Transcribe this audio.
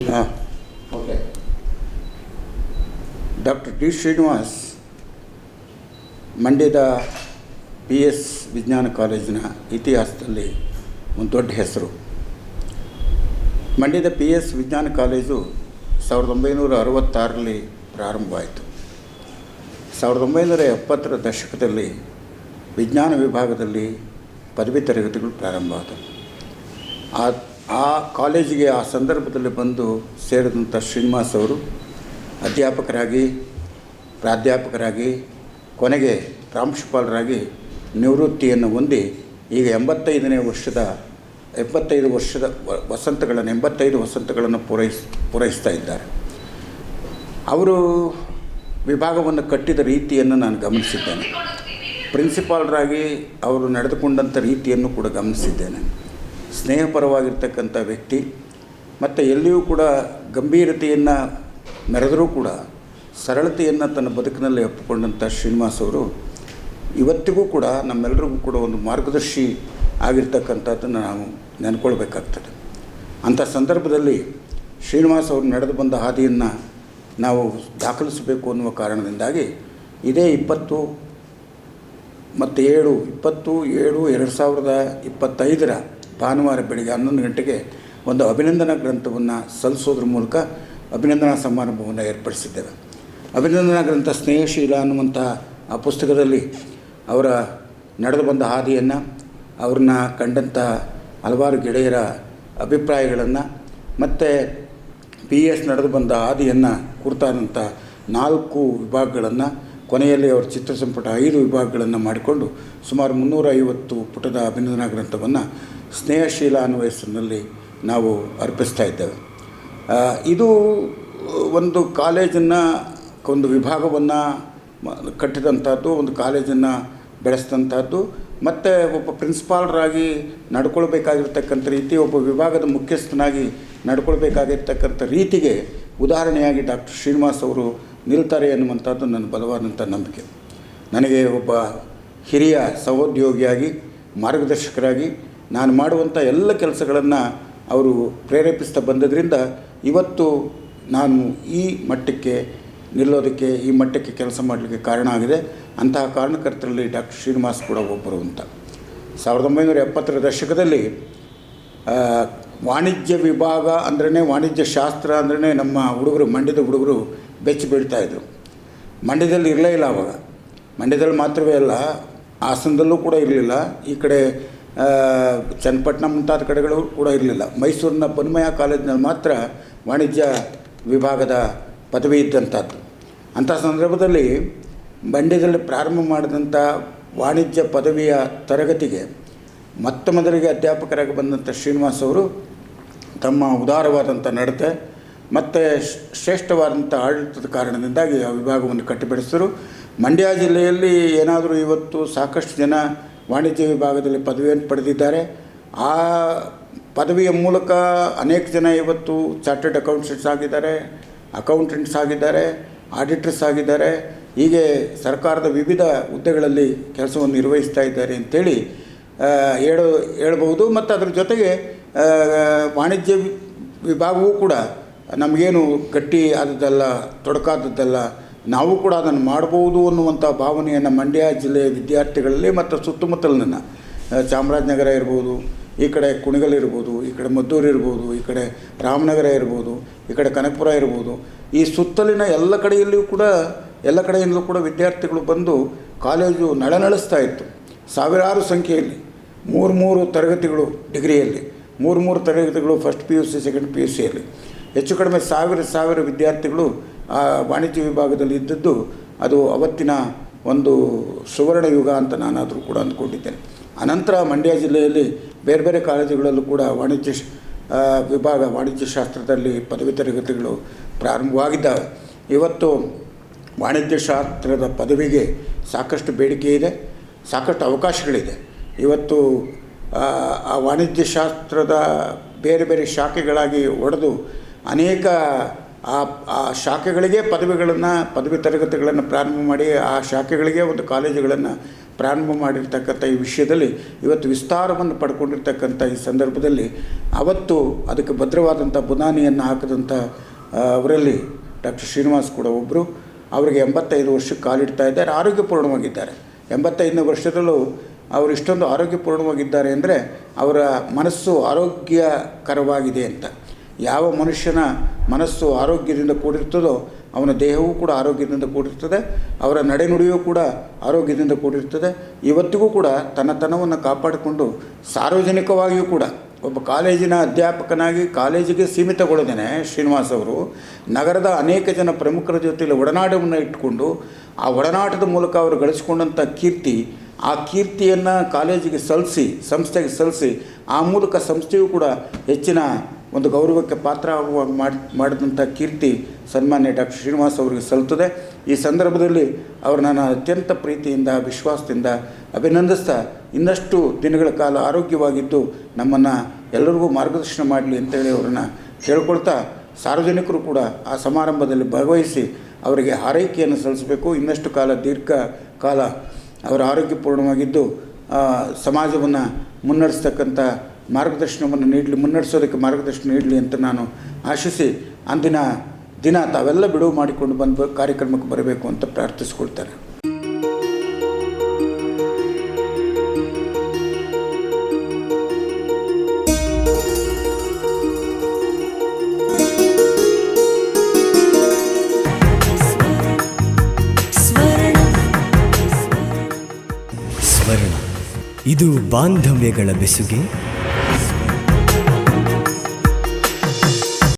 ಹಾಂ. Okay. Doctor T Srinivas ಮಂಡ್ಯದ P S ವಿಜ್ಞಾನ ಕಾಲೇಜಿನ ಇತಿಹಾಸದಲ್ಲಿ ಒಂದು ದೊಡ್ಡ ಹೆಸರು. ಮಂಡ್ಯದ ಪಿ ಎಸ್ ವಿಜ್ಞಾನ ಕಾಲೇಜು ಸಾವಿರದ ಒಂಬೈನೂರ ಅರವತ್ತಾರರಲ್ಲಿ ಪ್ರಾರಂಭವಾಯಿತು. ಸಾವಿರದ ಒಂಬೈನೂರ ಎಪ್ಪತ್ತರ ದಶಕದಲ್ಲಿ ವಿಜ್ಞಾನ ವಿಭಾಗದಲ್ಲಿ ಪದವಿ ತರಗತಿಗಳು ಪ್ರಾರಂಭವಾದವು. ಆ ಆ ಕಾಲೇಜಿಗೆ ಆ ಸಂದರ್ಭದಲ್ಲಿ ಬಂದು ಸೇರಿದಂಥ ಶ್ರೀನಿವಾಸ್ ಅವರು ಅಧ್ಯಾಪಕರಾಗಿ, ಪ್ರಾಧ್ಯಾಪಕರಾಗಿ, ಕೊನೆಗೆ ಪ್ರಾಂಶುಪಾಲರಾಗಿ ನಿವೃತ್ತಿಯನ್ನು ಹೊಂದಿ ಈಗ ಎಂಬತ್ತೈದನೇ ವರ್ಷದ ಎಪ್ಪತ್ತೈದು ವರ್ಷದ ವಸಂತಗಳನ್ನು, ಎಂಬತ್ತೈದು ವಸಂತಗಳನ್ನು ಪೂರೈಸ್, ಪೂರೈಸ್ತಾ ಇದ್ದಾರೆ. ಅವರು ವಿಭಾಗವನ್ನು ಕಟ್ಟಿದ ರೀತಿಯನ್ನು ನಾನು ಗಮನಿಸಿದ್ದೇನೆ. ಪ್ರಿನ್ಸಿಪಾಲ್ರಾಗಿ ಅವರು ನಡೆದುಕೊಂಡಂಥ ರೀತಿಯನ್ನು ಕೂಡ ಗಮನಿಸಿದ್ದೇನೆ. ಸ್ನೇಹಪರವಾಗಿರ್ತಕ್ಕಂಥ ವ್ಯಕ್ತಿ, ಮತ್ತು ಎಲ್ಲಿಯೂ ಕೂಡ ಗಂಭೀರತೆಯನ್ನು ಮೆರೆದರೂ ಕೂಡ ಸರಳತೆಯನ್ನು ತನ್ನ ಬದುಕಿನಲ್ಲಿ ಒಪ್ಪಿಕೊಂಡಂಥ ಶ್ರೀನಿವಾಸ್ ಅವರು ಇವತ್ತಿಗೂ ಕೂಡ ನಮ್ಮೆಲ್ಲರಿಗೂ ಕೂಡ ಒಂದು ಮಾರ್ಗದರ್ಶಿ ಆಗಿರ್ತಕ್ಕಂಥದ್ದನ್ನು ನಾವು ನೆನ್ಕೊಳ್ಬೇಕಾಗ್ತದೆ. ಅಂಥ ಸಂದರ್ಭದಲ್ಲಿ ಶ್ರೀನಿವಾಸ್ ಅವರು ನಡೆದು ಬಂದ ಹಾದಿಯನ್ನು ನಾವು ದಾಖಲಿಸಬೇಕು ಅನ್ನುವ ಕಾರಣದಿಂದಾಗಿ ಇದೇ ಇಪ್ಪತ್ತು ಮತ್ತು ಏಳು ಇಪ್ಪತ್ತು ಏಳು, ಎರಡು ಸಾವಿರದ ಇಪ್ಪತ್ತೈದರ ಭಾನುವಾರ ಬೆಳಗ್ಗೆ ಹನ್ನೊಂದು ಗಂಟೆಗೆ ಒಂದು ಅಭಿನಂದನಾ ಗ್ರಂಥವನ್ನು ಸಲ್ಲಿಸೋದ್ರ ಮೂಲಕ ಅಭಿನಂದನಾ ಸಮಾರಂಭವನ್ನು ಏರ್ಪಡಿಸಿದ್ದೇವೆ. ಅಭಿನಂದನಾ ಗ್ರಂಥ ಸ್ನೇಹಶೀಲ ಅನ್ನುವಂಥ ಆ ಪುಸ್ತಕದಲ್ಲಿ ಅವರ ನಡೆದು ಬಂದ ಹಾದಿಯನ್ನು, ಅವ್ರನ್ನ ಕಂಡಂಥ ಹಲವಾರು ಗೆಳೆಯರ ಅಭಿಪ್ರಾಯಗಳನ್ನು, ಮತ್ತು ಪಿ ಎಸ್ ನಡೆದು ಬಂದ ಹಾದಿಯನ್ನು ಕುರಿತಾದಂಥ ನಾಲ್ಕು ವಿಭಾಗಗಳನ್ನು, ಕೊನೆಯಲ್ಲಿ ಅವರ ಚಿತ್ರಸಂಪುಟ ಐದು ವಿಭಾಗಗಳನ್ನು ಮಾಡಿಕೊಂಡು ಸುಮಾರು ಮುನ್ನೂರ ಐವತ್ತು ಪುಟದ ಅಭಿನಂದನಾ ಗ್ರಂಥವನ್ನು ಸ್ನೇಹಶೀಲ ಅನ್ನುವ ಹೆಸರಿನಲ್ಲಿ ನಾವು ಅರ್ಪಿಸ್ತಾ ಇದ್ದೇವೆ. ಇದು ಒಂದು ಕಾಲೇಜನ್ನು, ಒಂದು ವಿಭಾಗವನ್ನು ಕಟ್ಟಿದಂಥದ್ದು, ಒಂದು ಕಾಲೇಜನ್ನು ಬೆಳೆಸಿದಂಥದ್ದು, ಮತ್ತು ಒಬ್ಬ ಪ್ರಿನ್ಸಿಪಾಲ್ರಾಗಿ ನಡ್ಕೊಳ್ಬೇಕಾಗಿರ್ತಕ್ಕಂಥ ರೀತಿ, ಒಬ್ಬ ವಿಭಾಗದ ಮುಖ್ಯಸ್ಥನಾಗಿ ನಡ್ಕೊಳ್ಬೇಕಾಗಿರ್ತಕ್ಕಂಥ ರೀತಿಗೆ ಉದಾಹರಣೆಯಾಗಿ ಡಾಕ್ಟರ್ ಶ್ರೀನಿವಾಸ್ ಅವರು ನಿಲ್ತಾರೆ ಎನ್ನುವಂಥದ್ದು ನನ್ನ ಬಲವಾದಂಥ ನಂಬಿಕೆ. ನನಗೆ ಒಬ್ಬ ಹಿರಿಯ ಸಹೋದ್ಯೋಗಿಯಾಗಿ, ಮಾರ್ಗದರ್ಶಕರಾಗಿ ನಾನು ಮಾಡುವಂಥ ಎಲ್ಲ ಕೆಲಸಗಳನ್ನು ಅವರು ಪ್ರೇರೇಪಿಸ್ತಾ ಬಂದದ್ರಿಂದ ಇವತ್ತು ನಾನು ಈ ಮಟ್ಟಕ್ಕೆ, ನಿಲ್ಲೋದಕ್ಕೆ, ಈ ಮಟ್ಟಕ್ಕೆ ಕೆಲಸ ಮಾಡಲಿಕ್ಕೆ ಕಾರಣ ಆಗಿದೆ. ಅಂತಹ ಕಾರಣಕರ್ತರಲ್ಲಿ ಡಾಕ್ಟರ್ ಶ್ರೀನಿವಾಸ್ ಕೂಡ ಒಬ್ಬರು ಅಂತ. ಸಾವಿರದ ಒಂಬೈನೂರ ಎಪ್ಪತ್ತರ ದಶಕದಲ್ಲಿ ವಾಣಿಜ್ಯ ವಿಭಾಗ ಅಂದ್ರೇ ವಾಣಿಜ್ಯ ಶಾಸ್ತ್ರ ಅಂದ್ರೇ ನಮ್ಮ ಹುಡುಗರು, ಮಂಡ್ಯದ ಹುಡುಗರು ಬೆಚ್ಚಿ ಬೀಳ್ತಾಯಿದ್ರು ಮಂಡ್ಯದಲ್ಲಿ ಇರಲೇ ಇಲ್ಲ ಅವಾಗ. ಮಂಡ್ಯದಲ್ಲಿ ಮಾತ್ರವೇ ಅಲ್ಲ, ಹಾಸನದಲ್ಲೂ ಕೂಡ ಇರಲಿಲ್ಲ. ಈ ಕಡೆ ಚನ್ನಪಟ್ಟಣ ಮುಂತಾದ ಕಡೆಗಳು ಕೂಡ ಇರಲಿಲ್ಲ. ಮೈಸೂರಿನ ಬನ್ಮಯ ಕಾಲೇಜಿನಲ್ಲಿ ಮಾತ್ರ ವಾಣಿಜ್ಯ ವಿಭಾಗದ ಪದವಿ ಇದ್ದಂಥದ್ದು. ಅಂಥ ಸಂದರ್ಭದಲ್ಲಿ ಮಂಡ್ಯದಲ್ಲಿ ಪ್ರಾರಂಭ ಮಾಡಿದಂಥ ವಾಣಿಜ್ಯ ಪದವಿಯ ತರಗತಿಗೆ ಮೊತ್ತ ಮೊದಲಿಗೆ ಅಧ್ಯಾಪಕರಾಗಿ ಬಂದಂಥ ಶ್ರೀನಿವಾಸ್ ಅವರು ತಮ್ಮ ಉದಾರವಾದಂಥ ನಡತೆ ಮತ್ತು ಶ್ರೇಷ್ಠವಾದಂಥ ಆಡಳಿತದ ಕಾರಣದಿಂದಾಗಿ ಆ ವಿಭಾಗವನ್ನು ಕಟ್ಟಿಬಿಡಿಸಿದರು. ಮಂಡ್ಯ ಜಿಲ್ಲೆಯಲ್ಲಿ ಏನಾದರೂ ಇವತ್ತು ಸಾಕಷ್ಟು ಜನ ವಾಣಿಜ್ಯ ವಿಭಾಗದಲ್ಲಿ ಪದವಿಯನ್ನು ಪಡೆದಿದ್ದಾರೆ. ಆ ಪದವಿಯ ಮೂಲಕ ಅನೇಕ ಜನ ಇವತ್ತು ಚಾರ್ಟೆಡ್ ಅಕೌಂಟೆಂಟ್ಸ್ ಆಗಿದ್ದಾರೆ ಅಕೌಂಟೆಂಟ್ಸ್ ಆಗಿದ್ದಾರೆ, ಆಡಿಟರ್ಸ್ ಆಗಿದ್ದಾರೆ. ಹೀಗೆ ಸರ್ಕಾರದ ವಿವಿಧ ಹುದ್ದೆಗಳಲ್ಲಿ ಕೆಲಸವನ್ನು ನಿರ್ವಹಿಸ್ತಾ ಇದ್ದಾರೆ ಅಂತೇಳಿ ಹೇಳು ಹೇಳ್ಬೋದು ಮತ್ತು ಅದರ ಜೊತೆಗೆ ವಾಣಿಜ್ಯ ವಿಭಾಗವೂ ಕೂಡ ನಮಗೇನು ಗಟ್ಟಿ ಆದದ್ದಲ್ಲ, ತೊಡಕಾದದ್ದಲ್ಲ ನಾವು ಕೂಡ ಅದನ್ನು ಮಾಡ್ಬೋದು ಅನ್ನುವಂಥ ಭಾವನೆಯನ್ನು ಮಂಡ್ಯ ಜಿಲ್ಲೆಯ ವಿದ್ಯಾರ್ಥಿಗಳಲ್ಲಿ ಮತ್ತು ಸುತ್ತಮುತ್ತಲಿನ ಚಾಮರಾಜನಗರ ಇರ್ಬೋದು, ಈ ಕಡೆ ಕುಣಿಗಲ್ ಇರ್ಬೋದು, ಈ ಕಡೆ ಮದ್ದೂರು ಇರ್ಬೋದು, ಈ ಕಡೆ ರಾಮನಗರ ಇರ್ಬೋದು, ಈ ಕಡೆ ಕನಕಪುರ ಇರ್ಬೋದು, ಈ ಸುತ್ತಲಿನ ಎಲ್ಲ ಕಡೆಯಲ್ಲಿಯೂ ಕೂಡ, ಎಲ್ಲ ಕಡೆಯಿಂದಲೂ ಕೂಡ ವಿದ್ಯಾರ್ಥಿಗಳು ಬಂದು ಕಾಲೇಜು ನಳನಳಿಸ್ತಾ ಇತ್ತು. ಸಾವಿರಾರು ಸಂಖ್ಯೆಯಲ್ಲಿ, ಮೂರು ಮೂರು ತರಗತಿಗಳು ಡಿಗ್ರಿಯಲ್ಲಿ, ಮೂರು ಮೂರು ತರಗತಿಗಳು first P U C second P U ಸಿಯಲ್ಲಿ ಹೆಚ್ಚು ಕಡಿಮೆ ಸಾವಿರ ಸಾವಿರ ವಿದ್ಯಾರ್ಥಿಗಳು ಆ ವಾಣಿಜ್ಯ ವಿಭಾಗದಲ್ಲಿ ಇದ್ದದ್ದು ಅದು ಅವತ್ತಿನ ಒಂದು ಸುವರ್ಣ ಯುಗ ಅಂತ ನಾನಾದರೂ ಕೂಡ ಅಂದ್ಕೊಂಡಿದ್ದೇನೆ. ಅನಂತರ ಮಂಡ್ಯ ಜಿಲ್ಲೆಯಲ್ಲಿ ಬೇರೆ ಬೇರೆ ಕಾಲೇಜುಗಳಲ್ಲೂ ಕೂಡ ವಾಣಿಜ್ಯ ವಿಭಾಗ ವಾಣಿಜ್ಯ ಶಾಸ್ತ್ರದಲ್ಲಿ ಪದವಿ ತರಗತಿಗಳು ಪ್ರಾರಂಭವಾಗಿದ್ದಾವೆ. ಇವತ್ತು ವಾಣಿಜ್ಯ ಶಾಸ್ತ್ರದ ಪದವಿಗೆ ಸಾಕಷ್ಟು ಬೇಡಿಕೆ ಇದೆ, ಸಾಕಷ್ಟು ಅವಕಾಶಗಳಿದೆ. ಇವತ್ತು ಆ ವಾಣಿಜ್ಯ ಶಾಸ್ತ್ರದ ಬೇರೆ ಬೇರೆ ಶಾಖೆಗಳಾಗಿ ಒಡೆದು ಅನೇಕ ಆ ಆ ಶಾಖೆಗಳಿಗೆ ಪದವಿಗಳನ್ನು, ಪದವಿ ತರಗತಿಗಳನ್ನು ಪ್ರಾರಂಭ ಮಾಡಿ, ಆ ಶಾಖೆಗಳಿಗೆ ಒಂದು ಕಾಲೇಜುಗಳನ್ನು ಪ್ರಾರಂಭ ಮಾಡಿರ್ತಕ್ಕಂಥ ಈ ವಿಷಯದಲ್ಲಿ ಇವತ್ತು ವಿಸ್ತಾರವನ್ನು ಪಡ್ಕೊಂಡಿರ್ತಕ್ಕಂಥ ಈ ಸಂದರ್ಭದಲ್ಲಿ ಅವತ್ತು ಅದಕ್ಕೆ ಭದ್ರವಾದಂಥ ಬುನಾನಿಯನ್ನು ಹಾಕಿದಂಥ ಅವರಲ್ಲಿ ಡಾಕ್ಟರ್ ಶ್ರೀನಿವಾಸ್ ಕೂಡ ಒಬ್ಬರು ಅವರಿಗೆ ಎಂಬತ್ತೈದು ವರ್ಷಕ್ಕೆ ಕಾಲಿಡ್ತಾ ಇದ್ದಾರೆ, ಆರೋಗ್ಯಪೂರ್ಣವಾಗಿದ್ದಾರೆ. ಎಂಬತ್ತೈದನೇ ವರ್ಷದಲ್ಲೂ ಅವರು ಇಷ್ಟೊಂದು ಆರೋಗ್ಯಪೂರ್ಣವಾಗಿದ್ದಾರೆ ಅಂದರೆ ಅವರ ಮನಸ್ಸು ಆರೋಗ್ಯಕರವಾಗಿದೆ ಅಂತ. ಯಾವ ಮನುಷ್ಯನ ಮನಸ್ಸು ಆರೋಗ್ಯದಿಂದ ಕೂಡಿರ್ತದೋ ಅವನ ದೇಹವೂ ಕೂಡ ಆರೋಗ್ಯದಿಂದ ಕೂಡಿರ್ತದೆ, ಅವರ ನಡೆನುಡಿಯೂ ಕೂಡ ಆರೋಗ್ಯದಿಂದ ಕೂಡಿರ್ತದೆ. ಇವತ್ತಿಗೂ ಕೂಡ ತನ್ನತನವನ್ನು ಕಾಪಾಡಿಕೊಂಡು ಸಾರ್ವಜನಿಕವಾಗಿಯೂ ಕೂಡ ಒಬ್ಬ ಕಾಲೇಜಿನ ಅಧ್ಯಾಪಕನಾಗಿ ಕಾಲೇಜಿಗೆ ಸೀಮಿತಗೊಳ್ಳದೇನೆ ಶ್ರೀನಿವಾಸ್ ಅವರು. ನಗರದ ಅನೇಕ ಜನ ಪ್ರಮುಖರ ಜೊತೆಯಲ್ಲಿ ಒಡನಾಟವನ್ನು ಇಟ್ಟುಕೊಂಡು ಆ ಒಡನಾಟದ ಮೂಲಕ ಅವರು ಗಳಿಸಿಕೊಂಡಂಥ ಕೀರ್ತಿ, ಆ ಕೀರ್ತಿಯನ್ನು ಕಾಲೇಜಿಗೆ ಸಲ್ಲಿಸಿ ಸಂಸ್ಥೆಗೆ ಸಲ್ಲಿಸಿ ಆ ಮೂಲಕ ಸಂಸ್ಥೆಯೂ ಕೂಡ ಹೆಚ್ಚಿನ ಒಂದು ಗೌರವಕ್ಕೆ ಪಾತ್ರ ಆಗುವಾಗ ಮಾಡಿ ಮಾಡಿದಂಥ ಕೀರ್ತಿ ಸನ್ಮಾನ್ಯ ಡಾಕ್ಟರ್ ಶ್ರೀನಿವಾಸ್ ಅವರಿಗೆ ಸಲ್ತದೆ ಈ ಸಂದರ್ಭದಲ್ಲಿ ಅವರು ನಾನು ಅತ್ಯಂತ ಪ್ರೀತಿಯಿಂದ ವಿಶ್ವಾಸದಿಂದ ಅಭಿನಂದಿಸ್ತಾ ಇನ್ನಷ್ಟು ದಿನಗಳ ಕಾಲ ಆರೋಗ್ಯವಾಗಿದ್ದು ನಮ್ಮನ್ನು ಎಲ್ಲರಿಗೂ ಮಾರ್ಗದರ್ಶನ ಮಾಡಲಿ ಅಂತೇಳಿ ಅವರನ್ನು ಕೇಳ್ಕೊಳ್ತಾ ಸಾರ್ವಜನಿಕರು ಕೂಡ ಆ ಸಮಾರಂಭದಲ್ಲಿ ಭಾಗವಹಿಸಿ ಅವರಿಗೆ ಹಾರೈಕೆಯನ್ನು ಸಲ್ಲಿಸಬೇಕು. ಇನ್ನಷ್ಟು ಕಾಲ ದೀರ್ಘ ಕಾಲ ಅವರ ಆರೋಗ್ಯಪೂರ್ಣವಾಗಿದ್ದು ಆ, ಸಮಾಜವನ್ನು ಮುನ್ನಡೆಸ್ತಕ್ಕಂಥ ಮಾರ್ಗದರ್ಶನವನ್ನು ನೀಡಲಿ, ಮುನ್ನಡೆಸೋದಕ್ಕೆ ಮಾರ್ಗದರ್ಶನ ನೀಡಲಿ ಅಂತ ನಾನು ಆಶಿಸಿ, ಅಂದಿನ ದಿನ ತಾವೆಲ್ಲ ಬಿಡುವು ಮಾಡಿಕೊಂಡು ಬಂದು ಕಾರ್ಯಕ್ರಮಕ್ಕೆ ಬರಬೇಕು ಅಂತ ಪ್ರಾರ್ಥಿಸ್ಕೊಳ್ತಾರೆ ಇದು ಬಾಂಧವ್ಯಗಳ ಬೆಸುಗೆ.